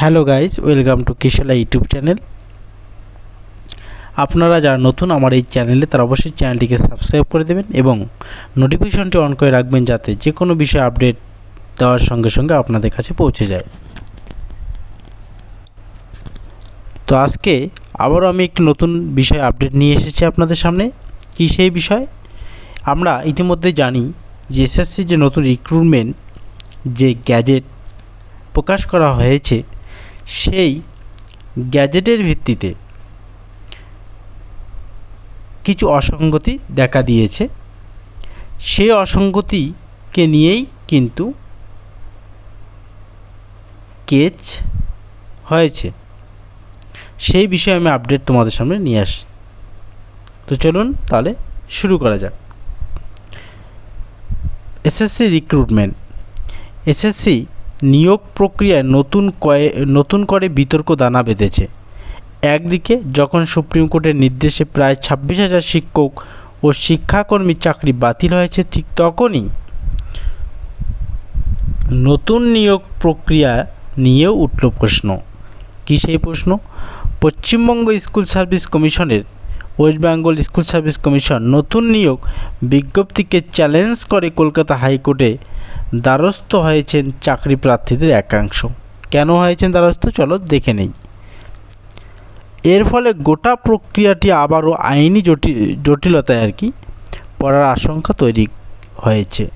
Hello guys welcome to Kishala YouTube channel. আপনারা যারা নতুন আমার এই চ্যানেলে, তারা অবশ্যই চ্যানেলটিকে সাবস্ক্রাইব করে দেবেন এবং নোটিফিকেশনটি অন করে রাখবেন যাতে যে কোনো বিষয়ে আপডেট দেওয়ার সঙ্গে সঙ্গে আপনাদের কাছে পৌঁছে যায়। তো আজকে আবারও আমি একটি নতুন বিষয় আপডেট নিয়ে এসেছি আপনাদের সামনে। কী সেই বিষয়? আমরা ইতিমধ্যে জানি যে এসএসসি যে নতুন রিক্রুটমেন্ট যে গ্যাজেট প্রকাশ করা হয়েছে সেই গ্যাজেটের ভিত্তিতে কিছু অসঙ্গতি দেখা দিয়েছে। সেই অসঙ্গতিকে নিয়েই কিন্তু কেচ হয়েছে। সেই বিষয়ে আমি আপডেট তোমাদের সামনে নিয়ে আসি, তো চলুন তাহলে শুরু করা যাক। এসএসসি রিক্রুটমেন্ট এসএসসি নিয়োগ প্রক্রিয়ায় নতুন কয়ে, নতুন করে বিতর্ক দানা বেঁধেছে। একদিকে, যখন সুপ্রিম কোর্টের নির্দেশে প্রায় ছাব্বিশ হাজার শিক্ষক ও শিক্ষাকর্মীর চাকরি বাতিল হয়েছে ঠিক তখনই নতুন নিয়োগ প্রক্রিয়া নিয়েও উঠল প্রশ্ন। কী সেই প্রশ্ন? পশ্চিমবঙ্গ স্কুল সার্ভিস কমিশনের, West Bengal school service commission নতুন নিয়োগ বিজ্ঞপ্তিকে চ্যালেঞ্জ করে কলকাতা হাইকোর্টে দ্বারস্থ হয়েছেন চাকরি প্রার্থীদের একাংশ। কেন হয়েছেন দ্বারস্থ? চলো দেখে নেই। এর ফলে গোটা প্রক্রিয়াটি আবারও আইনি জটিল জটিলতায় আর কি পড়ার আশঙ্কা তৈরি হয়েছে।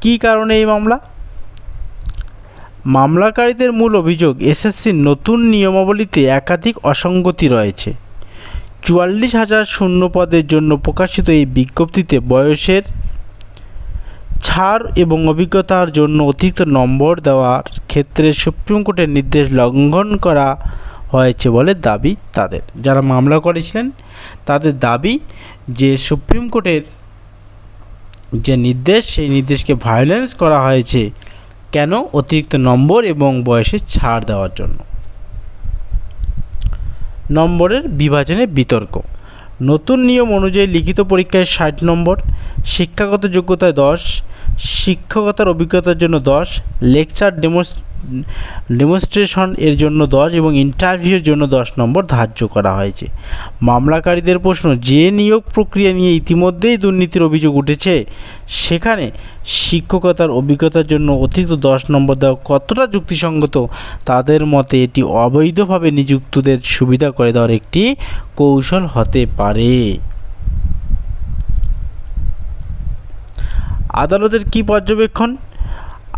কী কারণে এই মামলা? মামলাকারীদের মূল অভিযোগ, এসএসসির নতুন নিয়মাবলীতে একাধিক অসঙ্গতি রয়েছে। চুয়াল্লিশ হাজার শূন্য পদের জন্য প্রকাশিত এই বিজ্ঞপ্তিতে বয়সের ছাড় এবং অভিজ্ঞতার জন্য অতিরিক্ত নম্বর দেওয়ার ক্ষেত্রে সুপ্রিম কোর্টের নির্দেশ লঙ্ঘন করা হয়েছে বলে দাবি তাদের। যারা মামলা করেছিলেন, তাদের দাবি যে সুপ্রিম কোর্টের যে নির্দেশ, সেই নির্দেশকে ভায়োলেন্স করা হয়েছে। কেন? অতিরিক্ত নম্বর এবং বয়সের ছাড় দেওয়ার জন্য। নম্বরের বিভাজনে বিতর্ক। নতুন নিয়ম অনুযায়ী লিখিত পরীক্ষায় ষাট নম্বর, শিক্ষাগত যোগ্যতায় দশ শিক্ষকতার অভিজ্ঞতার জন্য দশ লেকচার ডেমোস ডেমনস্ট্রেশন এর জন্য দশ এবং ইন্টারভিউয়ের জন্য দশ নম্বর ধার্য করা হয়েছে। মামলাকারীদের প্রশ্ন, যে নিয়োগ প্রক্রিয়া নিয়ে ইতিমধ্যেই দুর্নীতির অভিযোগ উঠেছে, সেখানে শিক্ষকতার অভিজ্ঞতার জন্য অতিরিক্ত দশ নম্বর দেওয়া কতটা যুক্তিসঙ্গত? তাদের মতে এটি অবৈধভাবে নিযুক্তদের সুবিধা করে দেওয়ার একটি কৌশল হতে পারে। আদালতের কি পর্যবেক্ষণ?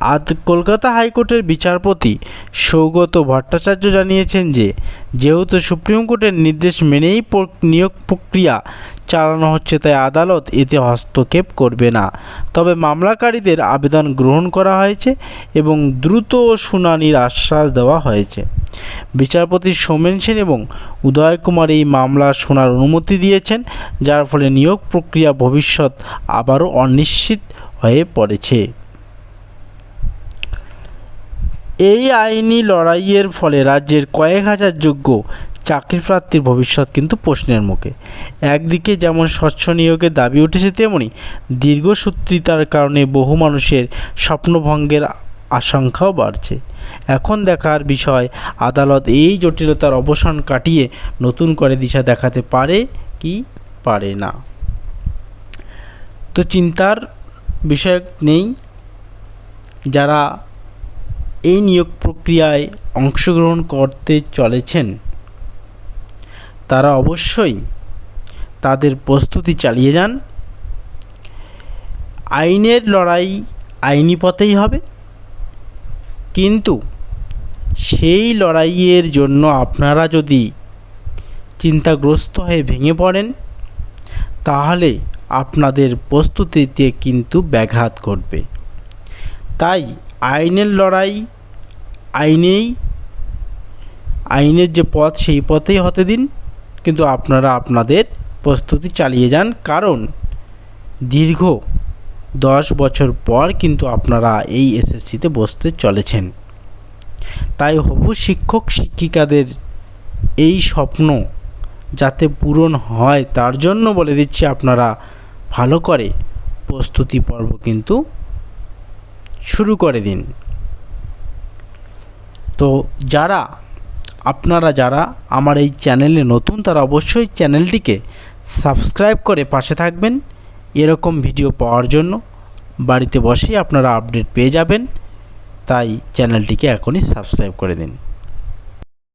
আজ কলকাতা হাইকোর্টের বিচারপতি সৌগত ভট্টাচার্য জানিয়েছেন যে, যেহেতু সুপ্রিম কোর্টের নির্দেশ মেনেই নিয়োগ প্রক্রিয়া চালানো হচ্ছে তাই আদালত এতে হস্তক্ষেপ করবে না। তবে মামলাকারীদের আবেদন গ্রহণ করা হয়েছে এবং দ্রুত শুনানির আশ্বাস দেওয়া হয়েছে। বিচারপতি সোমেন সেন এবং উদয় কুমার এই মামলা শোনার অনুমতি দিয়েছেন, যার ফলে নিয়োগ প্রক্রিয়া ভবিষ্যৎ আবারও অনিশ্চিত হয়ে পড়েছে। এই আইনি লড়াইয়ের ফলে রাজ্যের কয়েক হাজার যোগ্য চাকরি প্রার্থীর ভবিষ্যৎ কিন্তু প্রশ্নের মুখে। একদিকে যেমন স্বচ্ছ নিয়োগের দাবি উঠেছে, তেমনি দীর্ঘসূত্রিতার কারণে বহু মানুষের স্বপ্নভঙ্গের আশঙ্কাও বাড়ছে। এখন দেখার বিষয়, আদালত এই জটিলতার অবসান কাটিয়ে নতুন করে দিশা দেখাতে পারে কি পারে না? তো চিন্তার বিষয় নেই। যারা এই নিয়োগ প্রক্রিয়ায় অংশগ্রহণ করতে চলেছেন তারা অবশ্যই তাদের প্রস্তুতি চালিয়ে যান। আইনের লড়াই আইনি পথেই হবে। কিন্তু সেই লড়াইয়ের জন্য আপনারা যদি চিন্তাগ্রস্ত হয়ে ভেঙে পড়েন, তাহলে আপনাদের প্রস্তুতিতে কিন্তু ব্যাঘাত ঘটবে। তাই আইনের লড়াই আইনেই, আইনের যে পথ সেই পথেই হতে দিন। কিন্তু আপনারা আপনাদের প্রস্তুতি চালিয়ে যান। কারণ দীর্ঘ দশ বছর পর কিন্তু আপনারা এই এসএসসিতে বসতে চলেছেন। তাই হবু শিক্ষক শিক্ষিকাদের এই স্বপ্ন যাতে পূরণ হয়, তার জন্য বলে দিচ্ছি আপনারা ভালো করে প্রস্তুতি পর্ব কিন্তু শুরু করে দিন। তো যারা আপনারা যারা আমার এই চ্যানেলে নতুন, তারা অবশ্যই চ্যানেলটিকে সাবস্ক্রাইব করে পাশে থাকবেন। এরকম ভিডিও পাওয়ার জন্য বাড়িতে বসেই আপনারা আপডেট পেয়ে যাবেন। তাই চ্যানেলটিকে এখনই সাবস্ক্রাইব করে দিন।